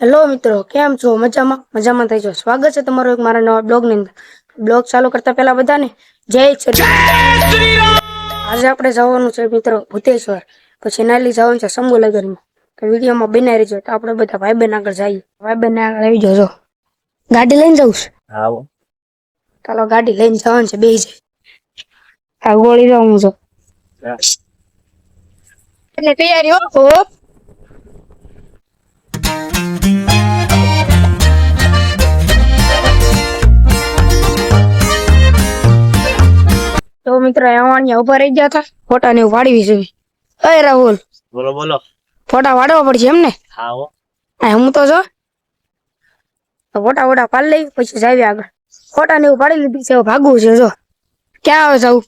Hello મિત્રો કેમ છો? મજામાં? મજામાં થઈ છો સ્વાગત છે તમારું એક મારા નવા બ્લોગની અંદર. બ્લોગ ચાલુ કરતા પહેલા બધાને જય શ્રી આજે આપણે જવાનું છે મિત્રો ભૂતેશ્વર. પછી નાલી જવાનું છે શંભુ લગનમાં તો વિડીયોમાં બનાવી રહેજો. તો આપણે બધા ભાઈ બહેન આગળ જઈએ. ભાઈ બહેન આગળ આવી જજો ગાડી લઈને જવું છે. ચાલો ગાડી લઈને જવાનું છે. બે જાય આ ગોળી જવું છું. તૈયારી હો. તો મિત્રો અહીંયા ઊભા રહી ગયા હતા. ફોટા ને પાડવી છે અય રાહુલ બોલો બોલો. ફોટા પાડવા પડશે એમ ને હા. હું તો જો. ફોટા વોટા પાડી લઈ પછી જાવી આગળ. ફોટા ને એવું પાડી લીધી છે ભાગવું છે જો. ક્યાં આવે જવું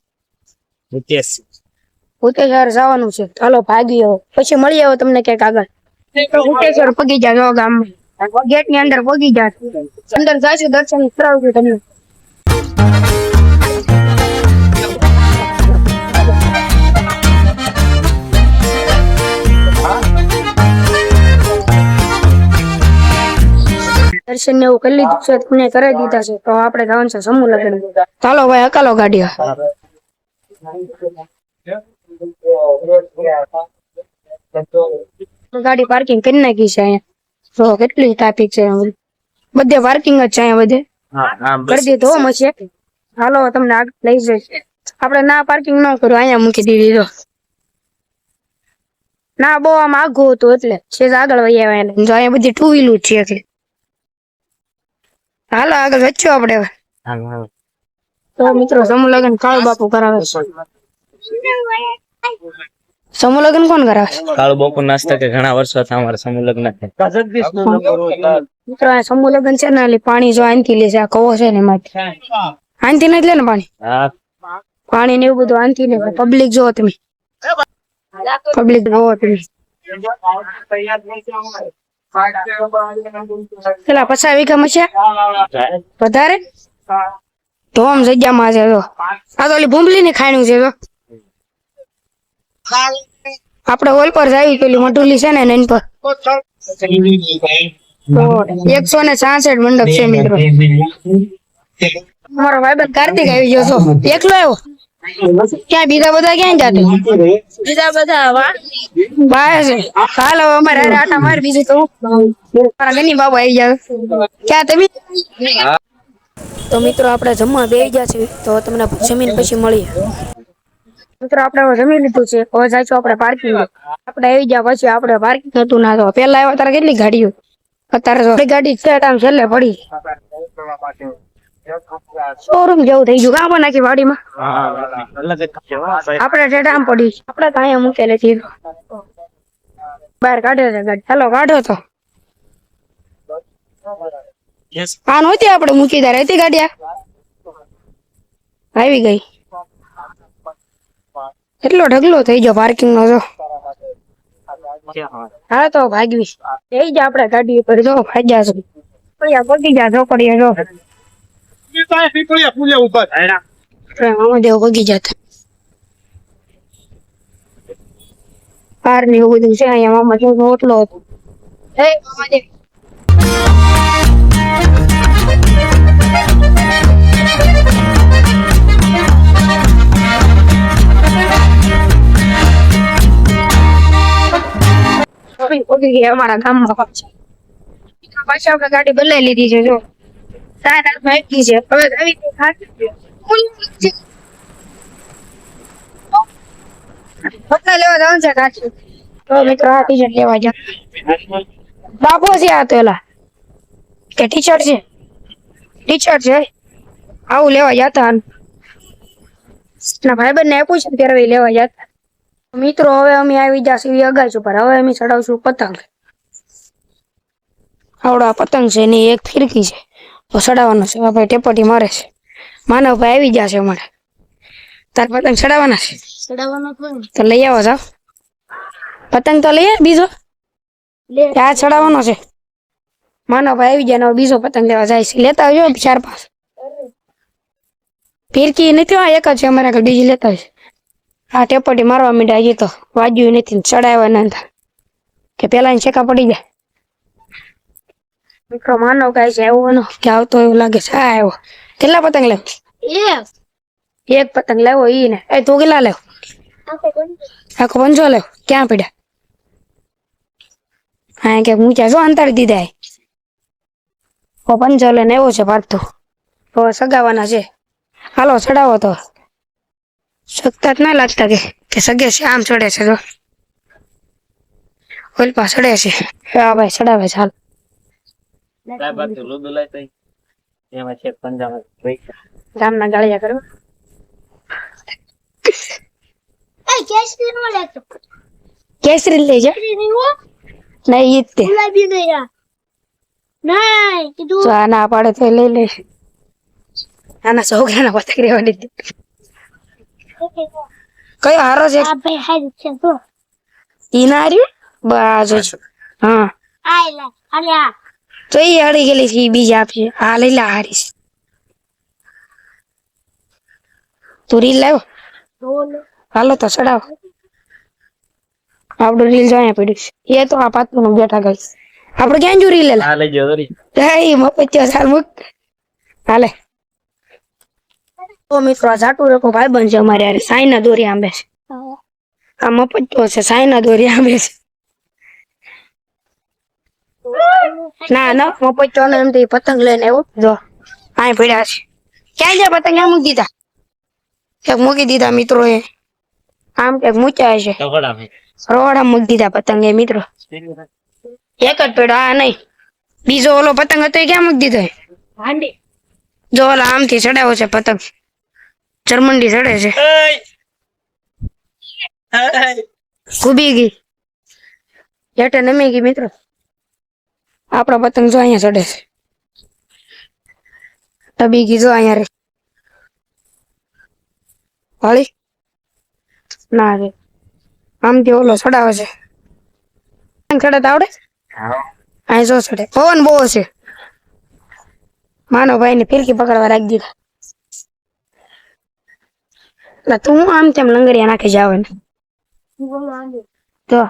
મુકેશ. ભૂતેશ્વર જવાનું છે. ચાલો ભાગી આવો પછી મળી આવો તમને ક્યાંક આગળ. ઉતેશ્વર પગી જાય જો ગામ ગેટની અંદર પગી જાય અંદર જાશું દર્શન કરાવજો તમને. દર્શન ને એવું કરી લીધું છે તમને કરાવી દીધા છે. તો આપણે જવાનું છે સમૂહ લગ્ન. ચાલો ભાઈ અકાલો ગાડીઓ ગાડી પાર્કિંગ કરી નાખી છે અહીંયા. જો કેટલી ટ્રાફિક છે બધે પાર્કિંગ જ છે અહીંયા બધે. કરી દીધો હો મચે હાલો તમને આગળ લઈ જઈશ. આપણે ના પાર્કિંગ ન કર્યું અહીંયા મૂકી દીધી તો ના બહુ આમ આઘું હતું એટલે. છે આગળ વહી આવ્યા જો અહીંયા બધી ટુ વ્હીલું છે એટલે હાલો આગળ વચ્ચો આપણે હવે. તો મિત્રો સમૂહ લગ્ન કાળુ બાપુ કરાવે છે. સમૂહ લગ્ન કોણ કરાવે કાળુ બાપુ નાસ્તા કે ઘણા વર્ષો થયા અમારા સમૂહ લગ્ન મિત્રો આ સમૂહ લગ્ન છે ને એટલે પાણી જો આનથી લે છે આ કવો છે ને એમાંથી? આનથી નથી લે ને પાણી પાણી ને એવું બધું આનથી લે પબ્લિક જો તમે. પબ્લિક જોવો તમે. પેલા પચાસ વીઘામાં છે? વધારે? તો આમ જગ્યામાં છે તો આ તો ઓલી ભૂંબલી ની ખાણ્યું છે તો આપણે હોલ પર જાવી પેલી મટુલી છે ને એની પર. એકસો ને છાસઠ મંડપ છે મિત્રો. મારો ભાઈબંધ કાર્તિક આવી ગયો છો. એકલો આવ્યો? ક્યાં બીજા બધા ક્યાં જાતે? બીજા બધા બહાર છે. હાલો અમારે આટા માર બીજું તો. મારા ગની બાબુ આવી જાવ ક્યાં તમે? તો મિત્રો આપણે જમવા બેસી ગયા છે તો તમને જમીન પછી મળીએ. મિત્રો આપણે જમી લીધું છે. હવે જાય આપણે પાર્કિંગ આપણે આવી ગયા પછી આપણે પાર્કિંગ હતું ના તો પેલા આવ્યા તારે કેટલી ગાડીઓ? અત્યારે ગાડી છે ટાઈમ છેલ્લે પડી. શોરૂમ જેવું થઈ ગયું. કામ નાખી વાડીમાં. આપણે ટેટામ પડી આપણે તો અહીંયા મૂકેલે હતી બહાર કાઢ્યો છે ગાડી. ચાલો કાઢો તો. આ નહોતી આપણે મૂકી તારે હતી ગાડી આવી ગઈ. એટલો ઢગલો થઈ ગયો પાર્કિંગ નો જો. હા તો ભાગવી. જઈ જ આપણે ગાડી ઉપર. જો ભાગ્યા છું. પગી જા જો પડીએ જો. જાત ને એવું બધું છે અહીંયા મામા જો હતો. હે ગયા અમારા ગામમાં પાછા. પાછા આપણે ગાડી બદલાઈ લીધી છે જો. હાથમાં છે. બાપો છે. આ તો કે ટી છે? ટી છે? આવું લેવા જતા ના, ભાઈબંધને આપ્યું છે ત્યારે લેવા જતા. મિત્રો, હવે અમે આવી જશું અગાશ ઉપર. હવે અમે ચડાવશું પતંગ. આવડો પતંગ છે ને એક ફિરકી છે. તો ચડાવવાનો છે. ભાઈ ટેપટી મારે છે. માનવભાઈ આવી જશે અમારે તાર પતંગ ચડાવવાના છે? ચડાવવાનો તો લઈ આવો જાવ પતંગ તો લઈએ બીજો? આ ચડાવવાનો છે? માનવભાઈ આવી જાય ને બીજો પતંગ લેવા જાય છે. લેતા આવજો ચાર પાંચ. ફિરકી નથી આ એક જ છે અમારે આગળ બીજી લેતા આવજો. આ ટેપટી મારવા માંડ્યા હજી તો. વાજ્યું નથી ચડાવવાના કે પેલા છેકા પડી જાય મિત્રો કાંઈ છે એવું એનો કે આવતો એવું લાગે છે આ આવ્યો કેટલા પતંગ લેવ એક પતંગ લેવો ઈ ને એ તું કેટલા લેવ આખો પંચો લેવ ક્યાં પડ્યા હા કે ઊંચા જો અંતર દીધા. ઓ પંચો લઈને એવો છે ફરતો તો સગાવાના છે હાલો ચડાવો તો શકતા જ ના લાગતા કે કે સગે છે આમ ચડે છે તો ઓલપા ચડે છે હા ભાઈ ચડાવે છે હાલ આ બાજુ લોદું લાય તઈ. એમાં છે પંજામાં પૈસા. ગામના ગાળિયા કરવા. કેસરી લઈ નહીં ઈ તે. તો આ પાડે તો લઈ લે આના છોકરાના પતંગ રહેવાની જ. કયો હારો છે? ઈ ના હાર્યું? બાજુ હા. તો એ હળી ગયેલી છે એ બીજી આપશે હા લઈ લા હારી છે તું રીલ લાવ્યો? હાલો તો ચડાવો. આપણું રીલ જોયા પડ્યું છે. એ તો આ પાતું નું બેઠા ગઈ આપણે ક્યાં જો રીલ હા લઈ દોરી એ મપચ્યો સાલ મુક. હાલે. તો મિત્રો આ જાટુ રેખો ભાઈ બન છે અમારે યાર. સાઈના દોરી આંબે છે. આ મપત્યો છે સાઈના દોરી આંબે છે. ના ના મપત્યો ને એમ તો પતંગ લઈને આવ્યો જો આય પડ્યા છે. ક્યાં છે પતંગ? ક્યાં મૂકી દીધા? ક્યાંક મૂકી દીધા મિત્રો એ આમ કે મૂક્યા છે. રોડા મૂકી દીધા પતંગ એ મિત્રો. એક જ પેડો આ નહીં. બીજો ઓલો પતંગ હતો એ ક્યાં મૂકી દીધો? જો ઓલા આમથી ચડાવો છે પતંગ. ચરમંડી ચડે છે. કુબી ગઈ. હેઠે નમી ગઈ મિત્રો. આપણો પતંગ જો અહીંયા ચડે છે. ટબી ગઈ જો અહીંયા રે વાળી ના રે. આમથી ઓલો ચડાવે છે. ચડે તો આવડે? અહીં જો ચડે. પવન બહુ છે. માનો ભાઈ ને ફિરકી પકડવા રાખી દીધા. એટલે તું આમ તેમ લંગરિયા નાખી જાવ ને તો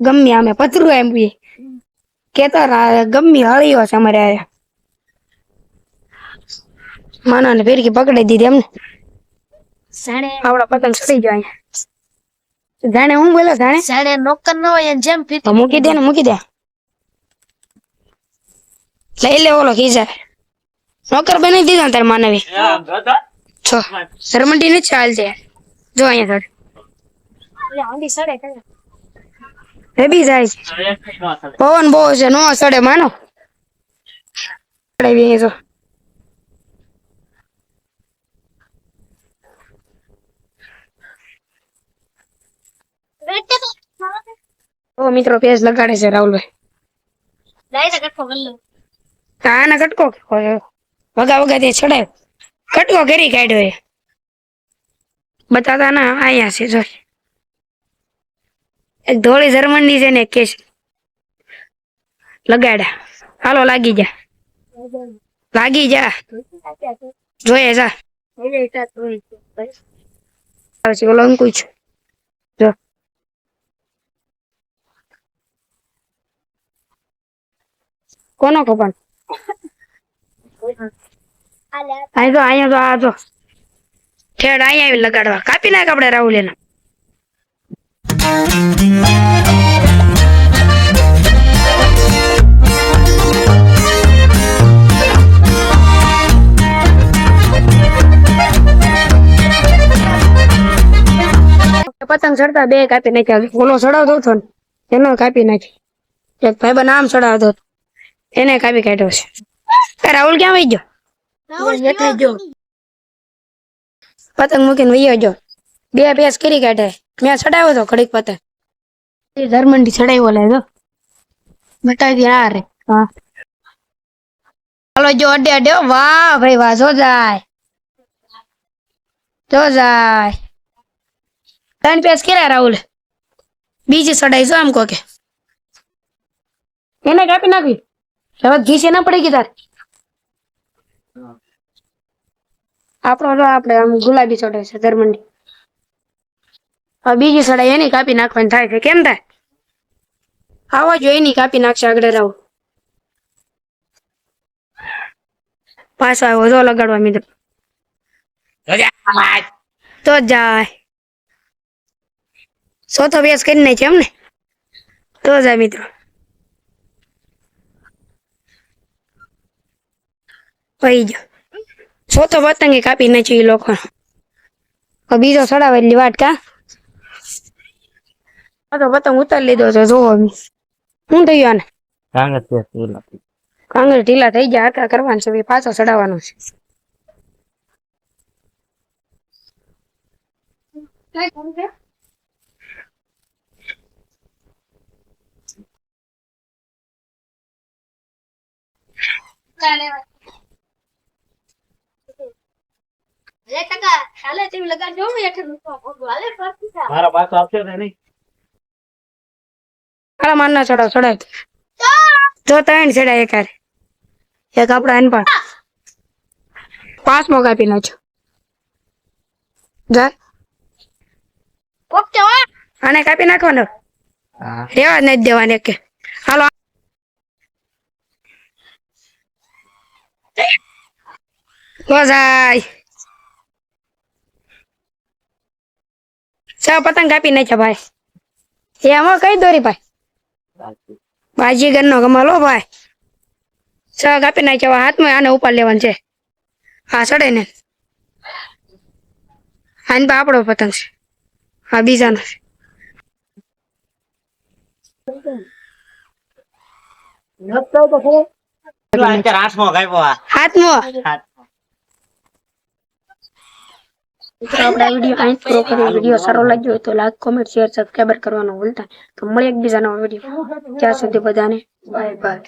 ગમે આમે પતરું એમ બી કેતા ગમી હળીઓ છે અમારે માના ને ફિરકી પકડી દીધી એમને. આપડા પતંગ ચડી જાય જાણે હું બોલો જાણે? સાડે નોકર ન હોય જેમ ફીરકી મૂકી દે ને મૂકી દે. લઈ લે ઓલો ખીજા. નોકર બનાવી દીધા તારે માનવી. છો શરમંડી ને ચાલ છે જો અહીંયા થોડી આંડી સડે કરે એ જાય છે. પવન બહુ છે નો સડે માનો. તો. ઓ મિત્રો પેજ લગાડે છે રાહુલભાઈ. લાઈ તો કટકો ગલ્લો. આના કટકો? વગા વગા તે ચડાય કટકો કરી કાઢ્યો એ. બતાતા ના અહીંયા છે જો એક ધોળી જર્મનની છે ને કેશ લગાડ્યા. હાલો, લાગી જા. લાગી જા. જોઈએ, જા. કોનો કપાણ અહીં તો અહીંયા તો આ જો. ઠેડ અહીંયા લગાડવા. કાપી નાખ આપણે રાહુલ એના. પતંગ ચડતા બે કાપી નાખ્યા. ઓલો ચડાવતો હતો ને એનો કાપી નાખી. એક ભાઈ બન આમ ચડાવતો હતો એને કાપી કાઢ્યો છે. રાહુલ ક્યાં વહી ગયો? પતંગ મૂકીને વહી ગયો. બે પેસ કરી કાઢે. મેં ચડાવ્યો તો ઘડીક પતંગ એ ધર્મંડી ચડાવ્યો લે જો. બતાવી દે આ રે. હા. હાલો જો અડે અડે વાહ ભાઈ વાહ જો જાય. જો જાય. ત્રણ પેસ કર્યા રાહુલ? બીજી સડાઈશું જો આમ કો કે એને કાપી નાખી હવે ઘીસે ના પડી ગઈ તારે. આપણો તો આપણે આમ ગુલાબી ચડે છે ધર્મંડી હવે બીજી સડાઈ એની કાપી નાખવાની થાય છે કેમ થાય? આવો જો એની કાપી નાખશે આગળ રાવ પાછો આવ્યો જો લગાડવા મિત્રો તો જાય. ચોથો અભ્યાસ કરી છે એમ ને? તો જાય મિત્રો. પઈ ગયો. ચોથો પતંગે કાપી નાખ્યો એ લોકો બીજો સડાવે એટલી વાટ કા? તો પતંગ ઉતારી લીધો છે જોવો શું થયું આને? કાંગર ઢીલા. થઈ ગયા હરકા કરવાનું છે પાછો ચડાવવાનો છે. અરે કાકા હાલે તેમ લગાડજો મેં હેઠળ મૂકવા હાલે પાછી જા. મારા પાછો આપશે ને નહીં. હાલો માર ના ચડાવ ચડાવ. જો ત્રણ ચડાય એક. એક આપડા એન પણ. પાંચમો કાપી નાખ્યો. જા. ઓકે હો આને કાપી નાખવાનો. હા. રેવા જ નથી દેવાની કે હાલો જાય ચા પતંગ કાપી નાખ્યા ભાઈ. એ આમાં કઈ દોરી ભાઈ? ભાજી નો ગમાલો ભાઈ. ચા કાપી નાખ્યા હાથમાં આને ઉપર લેવાનું છે. હા ચડે ને. આને બા આપણો પતંગ છે. હા બીજાનો છે. હાથમાં મિત્રો, આપણે આ વીડિયો અહીં પૂરો કરીએ. વીડિયો સારો લાગ્યો હોય તો લાઈક કોમેન્ટ શેર સબસ્ક્રાઈબર કરવાનું ભૂલતા. તો મળીએ એકબીજાનો વીડિયો. ત્યાં સુધી બધાને બાય બાય